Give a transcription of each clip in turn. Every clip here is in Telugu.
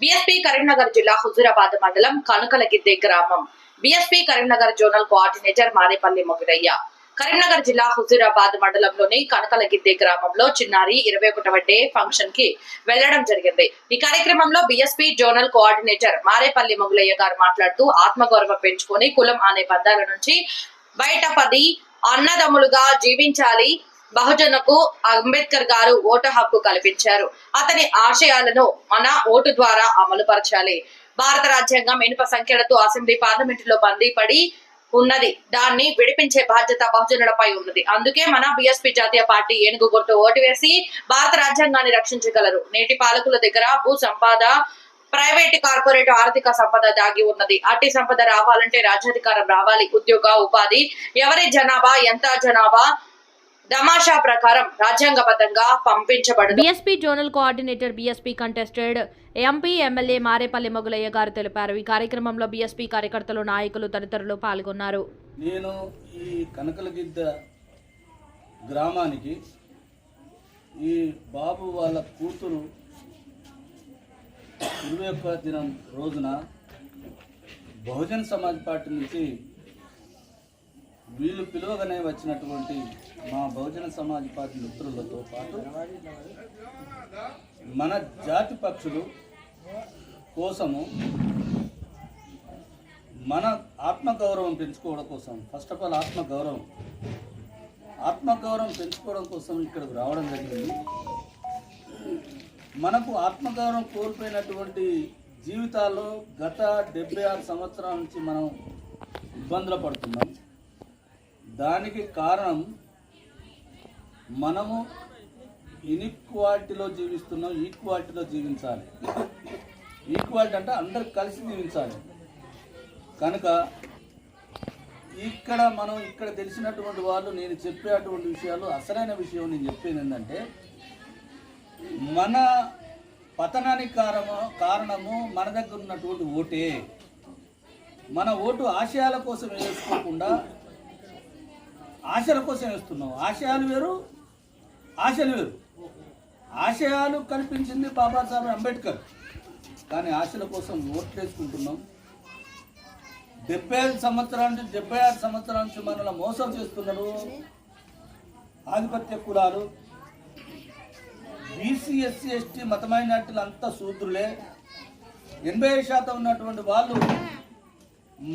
బీఎస్పీ కరీంనగర్ జిల్లా హుజూరాబాద్ మండలం కనుకలగిద్దే గ్రామం. BSP Karimnagar zonal coordinator Marepalli Mogiraiah Karimnagar జిల్లా హుజూరాబాద్ మండలంలోని కనకలగిద్దే గ్రామంలో చిన్నారి ఇరవై ఒకటవ డే ఫంక్షన్కి వెళ్ళడం జరిగింది. ఈ కార్యక్రమంలో BSP zonal coordinator Marepalli Mogulaiah గారు మాట్లాడుతూ ఆత్మగౌరవం పెంచుకొని కులం అనే బంధాల నుంచి బయటపడి అన్నదమ్ములుగా జీవించాలి. బహుజనకు అంబేద్కర్ గారు ఓటు హక్కు కల్పించారు. అతని ఆశయాలను మన ఓటు ద్వారా అమలు పరచాలి. భారత రాజ్యాంగం ఇనుప సంఖ్యలతో అసెంబ్లీ పార్లమెంటులో బందీ పడి ఉన్నది. దాన్ని విడిపించే బాధ్యత బహుజనులపై ఉన్నది. అందుకే మన బిఎస్పీ జాతీయ పార్టీ ఏనుగు గుర్తు ఓటు వేసి భారత రాజ్యాంగాన్ని రక్షించగలరు. నేటి పాలకుల దగ్గర భూ సంపాద ప్రైవేట్ కార్పొరేట్ ఆర్థిక సంపద దాగి ఉన్నది. అట్టి సంపద రావాలంటే రాజ్యాధికారం రావాలి. ఉద్యోగ ఉపాధి ఎవరి జనాభా ఎంత జనాభా దమాషా ప్రకారం రాజ్యాంగబద్ధంగా పంపించబడు BSP zonal coordinator BSP contested MP MLA Marepalli Mogulaiah గారు తెలిపారు. ఈ కార్యక్రమంలో బీఎస్పీ కార్యకర్తలు నాయకులు తదితరులు పాల్గొన్నారు. నేను ఈ కనకలగిద్ద గ్రామానికి ఈ బాబు వాళ్ళ కూతురు ఇరవై ఒక్క దినం రోజున బహుజన్ సమాజ్ పార్టీ నుంచి వీళ్ళు పిలువగానే వచ్చినటువంటి మా బహుజన సమాజ్ పార్టీ మిత్రులతో పాటు మన జాతి పక్షులు కోసము మన ఆత్మగౌరవం పెంచుకోవడం కోసం ఫస్ట్ ఆఫ్ ఆల్ ఆత్మగౌరవం. ఆత్మగౌరవం పెంచుకోవడం కోసం ఇక్కడికి రావడం జరిగింది. మనకు ఆత్మగౌరవం కోల్పోయినటువంటి జీవితాల్లో గత డెబ్బై ఆరు సంవత్సరాల నుంచి మనం ఇబ్బందులు పడుతున్నాం. దానికి కారణం మనము ఇన్ఈక్వాలిటీలో జీవిస్తున్నాం ఈక్వాలిటీలో జీవించాలి. ఈక్వాలిటీ అంటే అందరు కలిసి జీవించాలి. కనుక ఇక్కడ మనం ఇక్కడ తెలిసినటువంటి వాళ్ళు నేను చెప్పేటువంటి విషయాలు అసలైన విషయం నేను చెప్పేది ఏంటంటే మన పతనానికి కారణము కారణము మన దగ్గర ఉన్నటువంటి ఓటే. మన ఓటు ఆశయాల కోసం వేసుకోకుండా ఆశల కోసం వేస్తున్నావు. ఆశయాలు వేరు ఆశలు వేరు. ఆశయాలు కల్పించింది బాబాసాహెబ్ అంబేద్కర్. కానీ ఆశల కోసం ఓట్లు వేసుకుంటున్నాం డెబ్బై ఐదు సంవత్సరాల నుంచి డెబ్బై ఆరు సంవత్సరాల నుంచి మనల్ని మోసం చేస్తున్నారు ఆధిపత్య కులాలు. బీసీ ఎస్సీ ఎస్టీ మత మైనార్టీలు అంతా శూద్రులే. ఎనభై శాతం ఉన్నటువంటి వాళ్ళు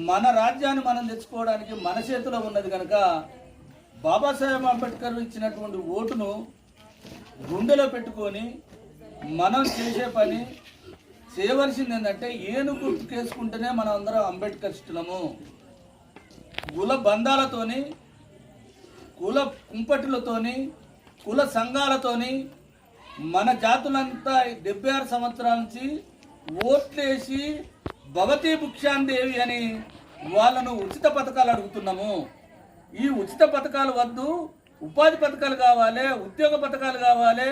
మన రాజ్యాన్ని మనం తెచ్చుకోవడానికి మన చేతిలో ఉన్నది కనుక బాబాసాహెబ్ అంబేద్కర్ ఇచ్చినటువంటి ఓటును గుండెలో పెట్టుకొని మనం చేసే పని చేయవలసింది ఏంటంటే ఏనుగు కేసుకుంటేనే మనం అందరం ఇష్టము కుల బంధాలతోని కుల కుంపటిలతోని కుల సంఘాలతోని మన జాతులంతా డెబ్బై ఆరు సంవత్సరాల నుంచి ఓట్లేసి భవతి భుక్షాందేవి అని వాళ్ళను ఉచిత పథకాలు అడుగుతున్నాము. ఈ ఉచిత పథకాలు వద్దు ఉపాధి పథకాలు కావాలి ఉద్యోగ పథకాలు కావాలి.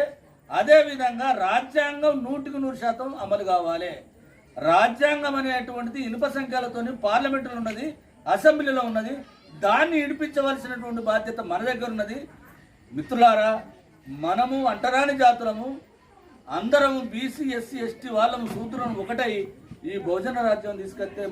అదేవిధంగా రాజ్యాంగం నూటికి నూరు శాతం అమలు కావాలి. రాజ్యాంగం అనేటువంటిది ఇనుప సంఖ్యలతోని పార్లమెంటులో ఉన్నది అసెంబ్లీలో ఉన్నది. దాన్ని ఇడిపించవలసినటువంటి బాధ్యత మన దగ్గర ఉన్నది. మిత్రులారా మనము అంటరాని జాతులము. అందరము బీసీ ఎస్సీ ఎస్టీ వాళ్ళము సూత్రం ఒకటై ఈ భోజన రాజ్యం తీసుకొస్తే మన